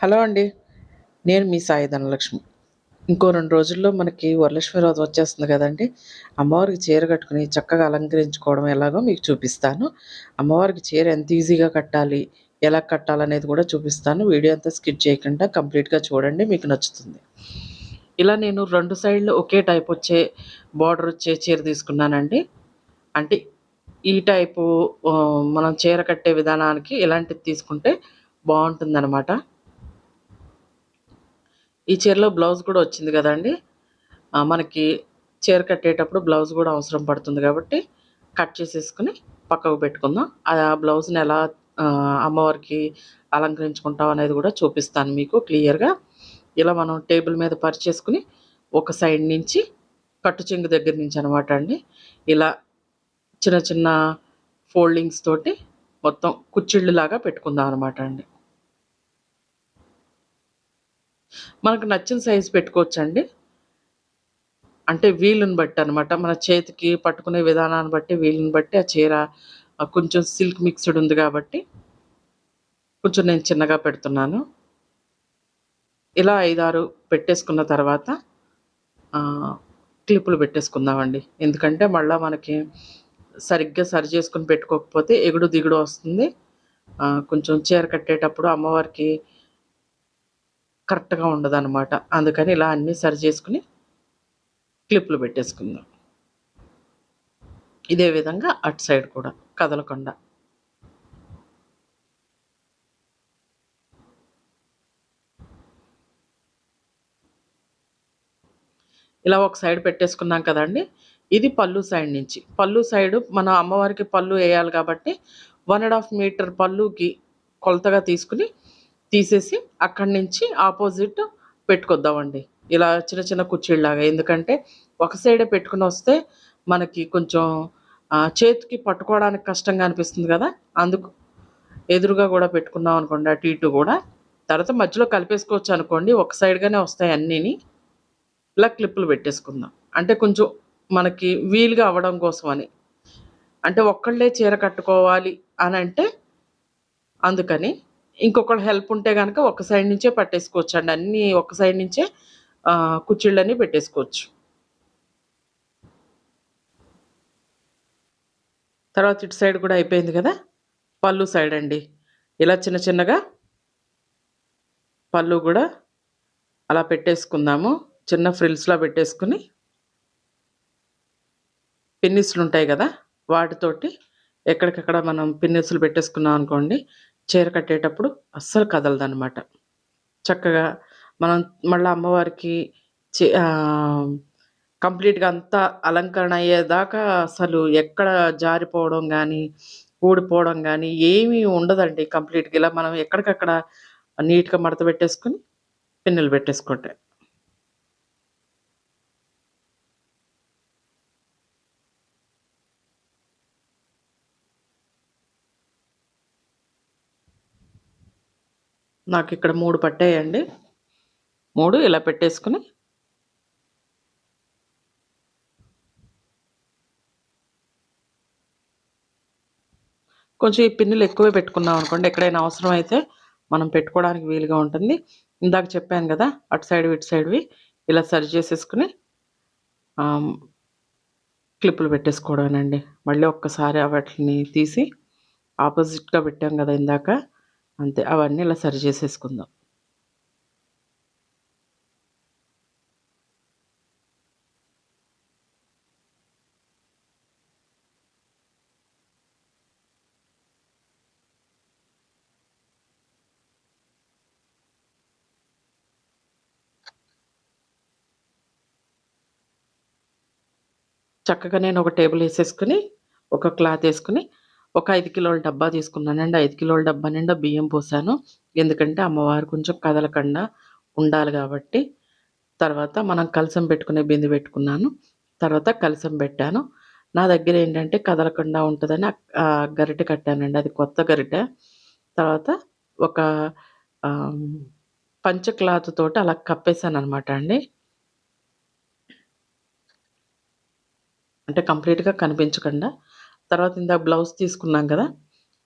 Hello అండి. నేను మీ సాయి ధనలక్ష్మి. ఇంకో రెండు రోజుల్లో మనకి వరలక్ష్మి రోజు వచ్చేస్తుంది కదండి. అమ్మవారికి చీర కట్టుకుని చక్కగా అలంకరించుకోవడం ఎలాగో మీకు చూపిస్తాను. అమ్మవారికి చీర ఎంత ఈజీగా కట్టాలి ఎలా కట్టాలనేది కూడా చూపిస్తాను. వీడియో అంతా స్కిప్ చేయకుండా కంప్లీట్గా చూడండి మీకు నచ్చుతుంది. ఇలా నేను రెండు సైడ్లు ఒకే టైప్ వచ్చే బార్డర్ వచ్చే చీర తీసుకున్నానండి. అంటే ఈ టైపు మనం చీర కట్టే విధానానికి ఇలాంటిది తీసుకుంటే బాగుంటుందన్నమాట. ఈ చీరలో బ్లౌజ్ కూడా వచ్చింది కదండి. మనకి చీర కట్టేటప్పుడు బ్లౌజ్ కూడా అవసరం పడుతుంది కాబట్టి కట్ చేసేసుకుని పక్కకు పెట్టుకుందాం. ఆ బ్లౌజ్ని ఎలా అమ్మవారికి అలంకరించుకుంటాం అనేది కూడా చూపిస్తాను మీకు క్లియర్గా. ఇలా మనం టేబుల్ మీద పరిచేసుకుని ఒక సైడ్ నుంచి కట్టు చెంగు దగ్గర నుంచి అనమాట అండి. ఇలా చిన్న చిన్న ఫోల్డింగ్స్ తోటి మొత్తం కుచ్చిళ్ళు లాగా పెట్టుకుందాం అనమాట అండి. మనకు నచ్చిన సైజు పెట్టుకోవచ్చండి. అంటే వీలుని బట్టి అనమాట మన చేతికి పట్టుకునే విధానాన్ని బట్టి వీలుని బట్టి ఆ చీర కొంచెం సిల్క్ మిక్స్డ్ ఉంది కాబట్టి కొంచెం నేను చిన్నగా పెడుతున్నాను. ఇలా ఐదారు పెట్టేసుకున్న తర్వాత క్లిప్పులు పెట్టేసుకుందామండి. ఎందుకంటే మళ్ళీ మనకి సరిగ్గా సరి చేసుకుని పెట్టుకోకపోతే ఎగుడు దిగుడు వస్తుంది. కొంచెం చీర కట్టేటప్పుడు అమ్మవారికి కరెక్ట్గా ఉండదు అనమాట అందుకని ఇలా అన్నీ సరి చేసుకుని క్లిప్లు పెట్టేసుకుందాం. ఇదే విధంగా అటు సైడ్ కూడా కదలకుండా. ఇలా ఒక సైడ్ పెట్టేసుకున్నాం కదండి. ఇది పళ్ళు సైడ్ నుంచి. పళ్ళు సైడ్ మన అమ్మవారికి పళ్ళు వేయాలి కాబట్టి వన్ అండ్ హాఫ్ మీటర్ పళ్ళుకి కొలతగా తీసుకుని తీసేసి అక్కడి నుంచి ఆపోజిట్ పెట్టుకొద్దామండి. ఇలా చిన్న చిన్న కుర్చీళ్ళలాగా ఎందుకంటే ఒక సైడే పెట్టుకుని వస్తే మనకి కొంచెం చేతికి పట్టుకోవడానికి కష్టంగా అనిపిస్తుంది కదా. అందుకు ఎదురుగా కూడా పెట్టుకున్నాం అనుకోండి అటు ఇటు కూడా. తర్వాత మధ్యలో కలిపేసుకోవచ్చు అనుకోండి ఒక సైడ్గానే వస్తాయి అన్నీని. ఇలా క్లిప్పులు పెట్టేసుకుందాం. అంటే కొంచెం మనకి వీలుగా అవ్వడం కోసం అని అంటే ఒక్కళ్ళే చీర కట్టుకోవాలి అని అంటే అందుకని ఇంకొకళ్ళ హెల్ప్ ఉంటే కనుక ఒక సైడ్ నుంచే పట్టేసుకోవచ్చు అండి అన్నీ ఒక సైడ్ నుంచే కుచ్చిళ్ళని పెట్టేసుకోవచ్చు. తర్వాత ఇటు సైడ్ కూడా అయిపోయింది కదా? పళ్ళు సైడ్ అండి. ఇలా చిన్న చిన్నగా పళ్ళు కూడా అలా పెట్టేసుకుందాము. చిన్న ఫ్రిల్స్లో పెట్టేసుకుని పిన్నిస్లు ఉంటాయి కదా? వాటితోటి ఎక్కడికక్కడ మనం పిన్నిస్లు పెట్టేసుకున్నాం అనుకోండి చీర కట్టేటప్పుడు అస్సలు కదలదనమాట చక్కగా మనం మళ్ళీ అమ్మవారికి చే కంప్లీట్గా అంతా అలంకరణ అయ్యేదాకా అసలు ఎక్కడ జారిపోవడం కానీ ఊడిపోవడం కానీ ఏమీ ఉండదండి కంప్లీట్గా. ఇలా మనం ఎక్కడికక్కడ నీట్గా మడత పెట్టేసుకుని పిన్నులు పెట్టేసుకుంటే. నాకు ఇక్కడ మూడు పట్టాయండి. మూడు ఇలా పెట్టేసుకుని. కొంచెం ఈ పిన్నులు ఎక్కువే పెట్టుకున్నాం అనుకోండి ఎక్కడైనా అవసరం అయితే మనం పెట్టుకోవడానికి వీలుగా ఉంటుంది. ఇందాక చెప్పాను కదా అటు సైడ్ ఇటు సైడ్వి ఇలా సరి చేసేసుకుని క్లిప్పులు పెట్టేసుకోవడానండి మళ్ళీ ఒక్కసారి వాటిని తీసి ఆపోజిట్గా పెట్టాం కదా ఇందాక. అంతే. అవన్నీ ఇలా సరి చేసేసుకుందాం. చక్కగా నేను ఒక టేబుల్ వేసేసుకుని ఒక క్లాత్ వేసుకుని ఒక ఐదు కిలోల డబ్బా తీసుకున్నానండి ఐదు కిలోల డబ్బా నిండా బియ్యం పోసాను. ఎందుకంటే అమ్మవారు కొంచెం కదలకుండా ఉండాలి కాబట్టి తర్వాత మనం కలసం పెట్టుకునే బిందె పెట్టుకున్నాను. తర్వాత కలసం పెట్టాను. నా దగ్గర ఏంటంటే కదలకుండా ఉంటుందని గరిటె కట్టానండి. అది కొత్త గరిటె. తర్వాత ఒక పంచ క్లాత్ తోటి అలా కప్పేసాను అనమాట అండి. అంటే కంప్లీట్గా కనిపించకుండా తర్వాత ఇందాక బ్లౌజ్ తీసుకున్నాం కదా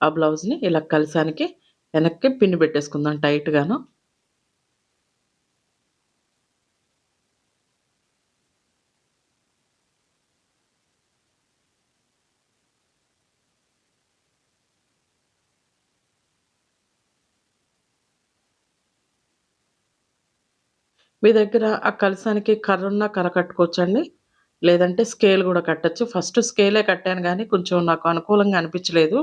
ఆ బ్లౌజ్ని ఇలా కలిసానికి వెనక్కి పిన్ పెట్టేసుకుందాం టైట్గాను. మీ దగ్గర ఆ కలసానికి కర్ర ఉన్నా కర్ర కట్టుకోవచ్చండి? లేదంటే స్కేల్ కూడా కట్టొచ్చు. ఫస్ట్ స్కేలే కట్టాను కానీ కొంచెం నాకు అనుకూలంగా అనిపించలేదు.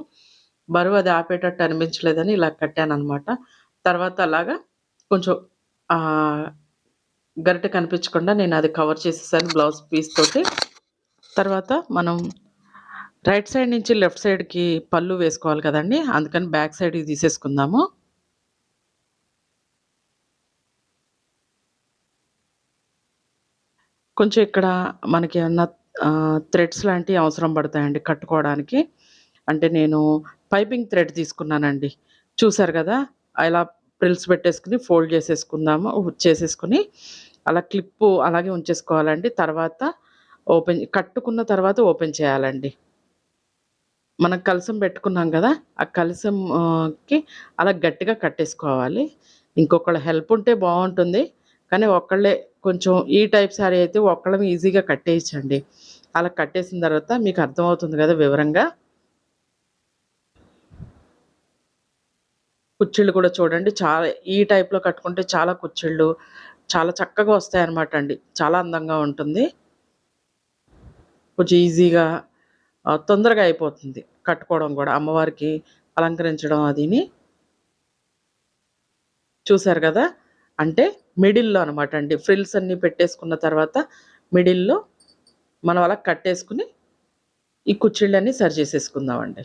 బరువు అది ఆపేటట్టు అనిపించలేదని ఇలా కట్టాను అనమాట తర్వాత అలాగా కొంచెం గరిట గరిటె కనిపించకుండా నేను అది కవర్ చేసేసాను బ్లౌజ్ పీస్ తోటి. తర్వాత మనం రైట్ సైడ్ నుంచి లెఫ్ట్ సైడ్‌కి పళ్ళు వేసుకోవాలి కదండీ! అందుకని బ్యాక్ సైడ్‌కి తీసేసుకుందాము. కొంచెం ఇక్కడ మనకి ఏమన్నా థ్రెడ్స్ లాంటివి అవసరం పడతాయండి కట్టుకోవడానికి. అంటే నేను పైపింగ్ థ్రెడ్ తీసుకున్నానండి. చూసారు కదా ఇలా ప్రిల్స్ పెట్టేసుకుని ఫోల్డ్ చేసేసుకుందాము. చేసేసుకొని అలా క్లిప్పు అలాగే ఉంచేసుకోవాలండి. తర్వాత ఓపెన్ కట్టుకున్న తర్వాత ఓపెన్ చేయాలండి. మనం కలసం పెట్టుకున్నాం కదా ఆ కలసంకి అలా గట్టిగా కట్టేసుకోవాలి. ఇంకొకళ్ళ హెల్ప్ ఉంటే బాగుంటుంది కానీ ఒక్కళ్ళే కొంచెం ఈ టైప్ శారీ అయితే ఒక్కళ్ళం ఈజీగా కట్టేయచ్చండి అలా కట్టేసిన తర్వాత మీకు అర్థమవుతుంది కదా వివరంగా. కుచ్చిళ్ళు కూడా చూడండి చాలా ఈ టైప్‌లో కట్టుకుంటే చాలా కుచ్చిళ్ళు చాలా చక్కగా వస్తాయన్నమాట అండి. చాలా అందంగా ఉంటుంది. కొంచెం ఈజీగా తొందరగా అయిపోతుంది కట్టుకోవడం కూడా అమ్మవారికి అలంకరించడం అదిని. చూసారు కదా అంటే మిడిల్‌లో అనమాట అండి. ఫ్రిల్స్ అన్నీ పెట్టేసుకున్న తర్వాత మిడిల్‌లో మనం అలా కట్టేసుకుని ఈ కుచ్చిళ్ళన్నీ సరి చేసేసుకుందామండి.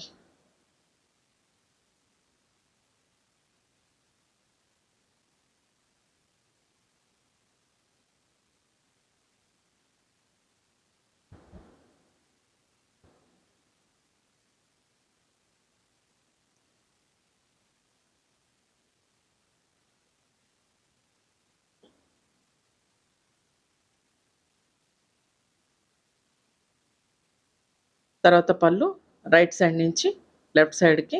తర్వాత పళ్ళు రైట్ సైడ్ నుంచి లెఫ్ట్ సైడ్‌కి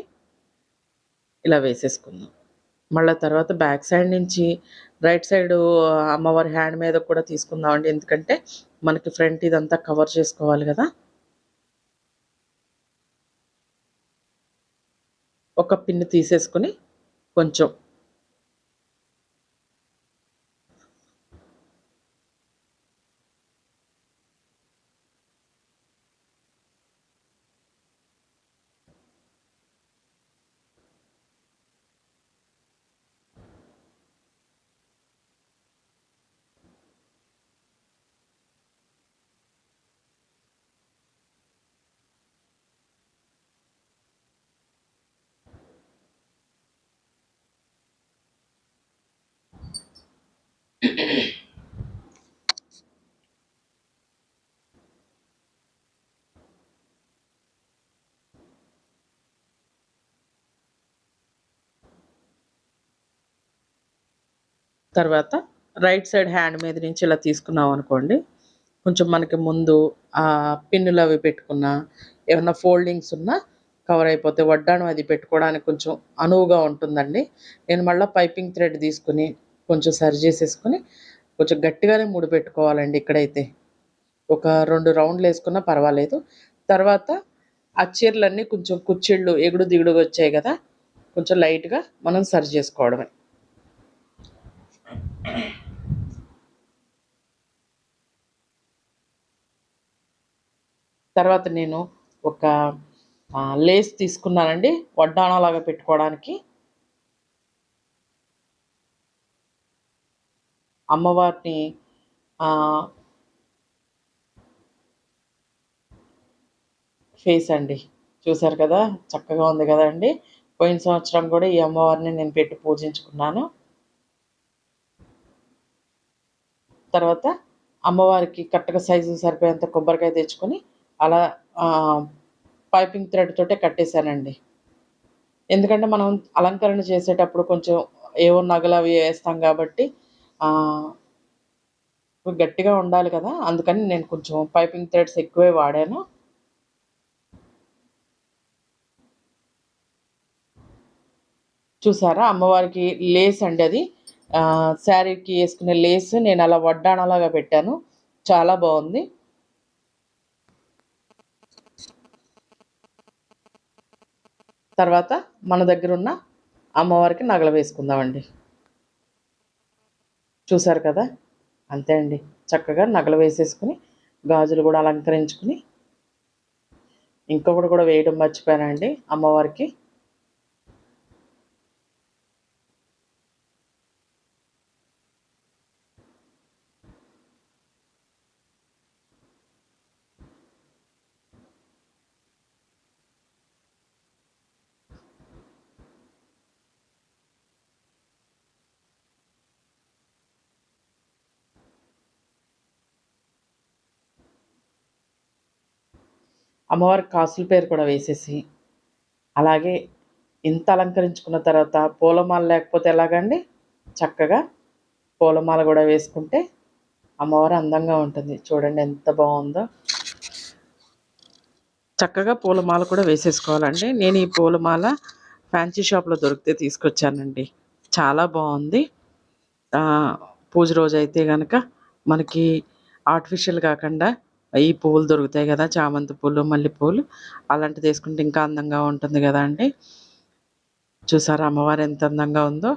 ఇలా వేసేసుకుందాం. మళ్ళా తర్వాత బ్యాక్ సైడ్ నుంచి రైట్ సైడ్ అమ్మవారి హ్యాండ్ మీద కూడా తీసుకుందామండి. ఎందుకంటే మనకి ఫ్రంట్ ఇదంతా కవర్ చేసుకోవాలి కదా ఒక పిన్ తీసేసుకొని కొంచెం తర్వాత రైట్ సైడ్ హ్యాండ్ మీద నుంచి ఇలా తీసుకున్నాం అనుకోండి కొంచెం మనకి ముందు పిన్నులు అవి పెట్టుకున్నా, ఏమన్నా ఫోల్డింగ్స్ ఉన్నా కవర్ అయిపోతే వడ్డాను అది పెట్టుకోవడానికి కొంచెం అనువుగా ఉంటుందండి. నేను మళ్ళీ పైపింగ్ థ్రెడ్ తీసుకుని కొంచెం సరి చేసేసుకొని, కొంచెం గట్టిగానే ముడిపెట్టుకోవాలండి ఇక్కడైతే. ఒక రెండు రౌండ్లు వేసుకున్నా పర్వాలేదు. తర్వాత ఆ చీరలన్నీ కొంచెం కుచ్చిళ్ళు ఎగుడు దిగుడుగా వచ్చాయి కదా కొంచెం లైట్‌గా మనం సరి చేసుకోవడమే. తర్వాత నేను ఒక లేస్ తీసుకున్నానండి వడ్డాణలాగా పెట్టుకోవడానికి. అమ్మవారిని ఫేస్ అండి. చూసారు కదా! చక్కగా ఉంది కదండి పోయిన సంవత్సరం కూడా ఈ అమ్మవారిని నేను పెట్టి పూజించుకున్నాను. తర్వాత అమ్మవారికి కరెక్ట్‌గా సైజు సరిపోయేంత కొబ్బరికాయ తెచ్చుకొని, అలా పైపింగ్ థ్రెడ్ తోటే కట్టేసానండి. ఎందుకంటే మనం అలంకరణ చేసేటప్పుడు కొంచెం ఏవో నగలు అవి వేస్తాం కాబట్టి గట్టిగా ఉండాలి కదా! అందుకని నేను కొంచెం పైపింగ్ థ్రెడ్స్ ఎక్కువే వాడాను. చూసారా? అమ్మవారికి లేస్ అండి అది. శారీకి వేసుకునే లేస్ అలా వడ్డాణలాగా పెట్టాను. చాలా బాగుంది తర్వాత మన దగ్గర ఉన్న అమ్మవారికి నగలు వేసుకుందామండి. చూసారు కదా అంతే అండి చక్కగా నగలు వేసేసుకుని గాజులు కూడా అలంకరించుకుని ఇంకొకటి కూడా వేయడం మర్చిపోయానండి అమ్మవారికి అమ్మవారి కాసుల పేరు కూడా వేసేసి అలాగే ఇంత అలంకరించుకున్న తర్వాత పూలమాల లేకపోతే ఎలాగండి? చక్కగా పూలమాల కూడా వేసుకుంటే అమ్మవారు అందంగా ఉంటుంది. చూడండి ఎంత బాగుందో. చక్కగా పూలమాల కూడా వేసేసుకోవాలండి. నేను ఈ పూలమాల ఫ్యాన్సీ షాప్లో దొరికితే తీసుకొచ్చానండి. చాలా బాగుంది. పూజ రోజు అయితే కనుక మనకి ఆర్టిఫిషియల్ కాకుండా ఈ పువ్వులు దొరుకుతాయి కదా చామంతి పూలు మల్లెపూలు అలాంటివి తీసుకుంటే ఇంకా అందంగా ఉంటుంది కదా అండి. చూసారా అమ్మవారు ఎంత అందంగా ఉందో?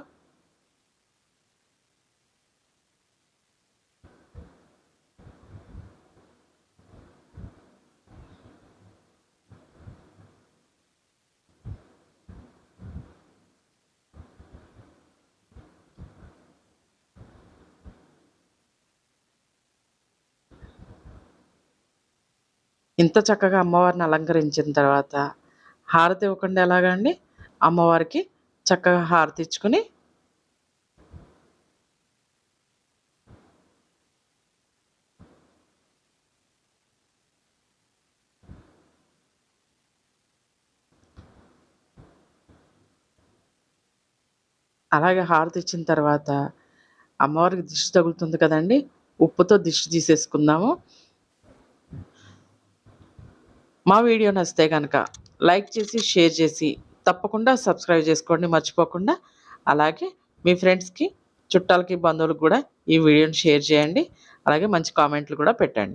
ఇంత చక్కగా అమ్మవారిని అలంకరించిన తర్వాత హారతి ఇవ్వకుండా ఎలాగండి అమ్మవారికి చక్కగా హారతి ఇచ్చుకుని అలాగే హారతి ఇచ్చిన తర్వాత అమ్మవారికి దిష్టి తగులుతుంది కదండి? ఉప్పుతో దిష్టి తీసేసుకుందాము. మా వీడియో నచ్చితే కనుక లైక్ చేసి షేర్ చేసి తప్పకుండా సబ్స్క్రైబ్ చేసుకోండి మర్చిపోకుండా. అలాగే మీ ఫ్రెండ్స్కి చుట్టాలకి బంధువులకు కూడా ఈ వీడియోని షేర్ చేయండి. అలాగే మంచి కామెంట్లు కూడా పెట్టండి.